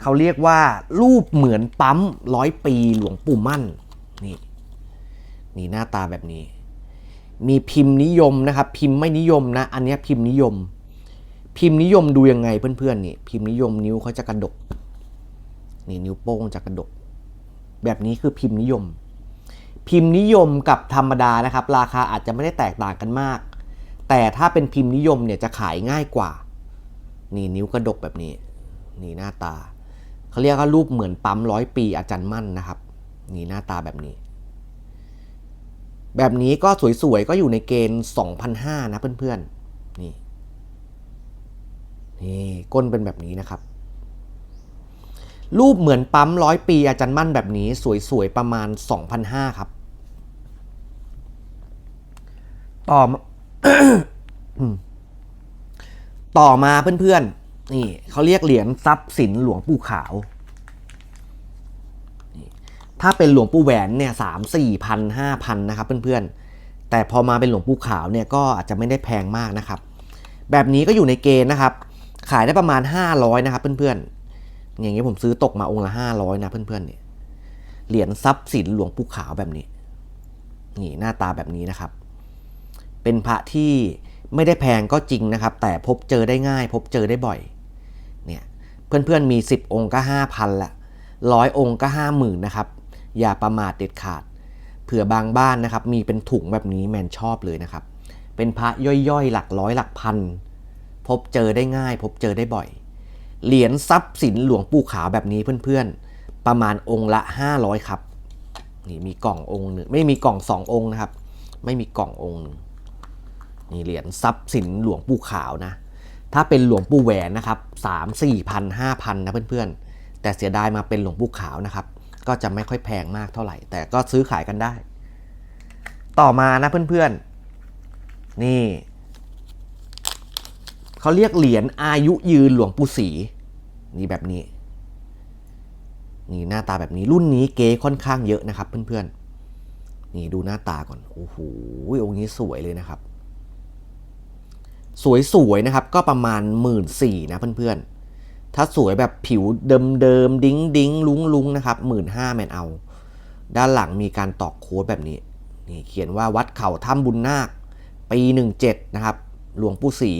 เขาเรียกว่ารูปเหมือนปั๊มร้อยปีหลวงปู่มั่นนี่นี่หน้าตาแบบนี้ มีพิมพ์นิยมนะครับ พิมพ์ไม่นิยมนะ อันนี้พิมพ์นิยม พิมพ์นิยมดูยังไงเพื่อนๆนี่ พิมพ์นิยมนิ้วเขาจะกระดก นี่นิ้วโป้งจะกระดก แบบนี้คือพิมพ์นิยม พิมพ์นิยมกับธรรมดานะครับ ราคาอาจจะไม่ได้แตกต่างกันมาก แต่ถ้าเป็นพิมพ์นิยมเนี่ยจะขายง่ายกว่า นี่นิ้วกระดกแบบนี้ นี่หน้าตา เขาเรียกว่ารูปเหมือนปั๊มร้อยปีอาจารย์มั่นนะครับ นี่หน้าตาแบบนี้ แบบนี้ก็สวยๆ ก็อยู่ในเกณฑ์2,500นะเพื่อนๆ นี่ นี่ก้นเป็นแบบนี้นะครับ รูปเหมือนปั๊มร้อยปีอาจารย์มั่นแบบนี้ สวยๆ ประมาณ2,500ครับ ต่อต่อมาเพื่อนๆ นี่เขาเรียกเหรียญทรัพย์สินหลวงปู่ขาว ถ้าเป็นหลวงปู่แหวนเนี่ยสามสี่พันห้าพันนะครับเพื่อนๆ แต่พอมาเป็นหลวงปู่ขาวเนี่ยก็อาจจะไม่ได้แพงมากนะครับ แบบนี้ก็อยู่ในเกณฑ์นะครับ ขายได้ประมาณ 500นะครับเพื่อนๆ อย่างเงี้ยผมซื้อตกมาองค์ละ500นะเพื่อนๆเนี่ยเหรียญทรัพย์สินหลวงปู่ขาวแบบนี้ นี่หน้าตาแบบนี้นะครับ เป็นพระที่ไม่ได้แพงก็จริงนะครับ แต่พบเจอได้ง่าย พบเจอได้บ่อย เพื่อนๆมี 10 องค์ก็ 5,000ละร้อยองค์ก็ 50,000นะครับ อย่าประมาทเด็ดขาด เผื่อบางบ้านนะครับ มีเป็นถุงแบบนี้แมนชอบเลยนะครับ เป็นพระย่อยๆ หลักร้อยหลักพัน พบเจอได้ง่าย พบเจอได้บ่อย เหรียญทรัพย์สินหลวงปู่ขาวแบบนี้เพื่อนๆ ประมาณองค์ละ 500 ครับ นี่มีกล่ององค์หนึ่งไม่มีกล่องสององค์นะครับ ไม่มีกล่ององค์หนึ่งนี่เหรียญทรัพย์สินหลวงปู่ขาวนะ ถ้าเป็นหลวงปู่แหวนนะครับสามสี่พันห้าพันนะเพื่อนๆ แต่เสียดายมาเป็นหลวงปู่ขาวนะครับ ก็จะไม่ค่อยแพงมากเท่าไหร่ แต่ก็ซื้อขายกันได้ ต่อมานะเพื่อนๆ นี่เขาเรียกเหรียญอายุยืนหลวงปู่ศรีนี่แบบนี้ นี่หน้าตาแบบนี้รุ่นนี้เก๋ค่อนข้างเยอะนะครับเพื่อนๆ นี่ดูหน้าตาก่อน โอ้โหองค์นี้สวยเลยนะครับ สวยๆนะครับ ก็ประมาณหมื่นสี่นะเพื่อนๆ ถ้าสวยแบบผิวเดิมๆ ดิ้งดิ้งลุงลุงนะครับหมื่นห้าแมนเอา ด้านหลังมีการตอกโค้ดแบบนี้นี่เขียนว่าวัดเขาถ้ำบุญนาค ปีหนึ่งเจ็ดนะครับ หลวงปู่ศรี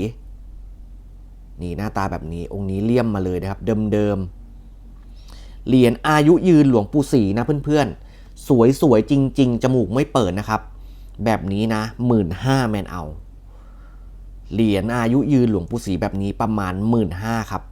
นี่หน้าตาแบบนี้องค์นี้เลี่ยมมาเลยนะครับ เดิมๆ เหรียญอายุยืนหลวงปู่ศรีนะเพื่อนๆ สวยๆ จริง ๆ จมูกไม่เปิดนะครับ แบบนี้นะหมื่นห้าแมนเอา เหรียญอายุยืนหลวงปู่ศรีแบบนี้ประมาณ 1 5ื่นครับ